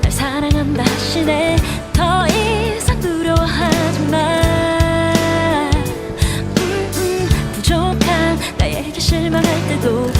날 사랑한다 시대 더 이상 두려워하지 마. 음, 음, 부족한 나에게 실망할 때도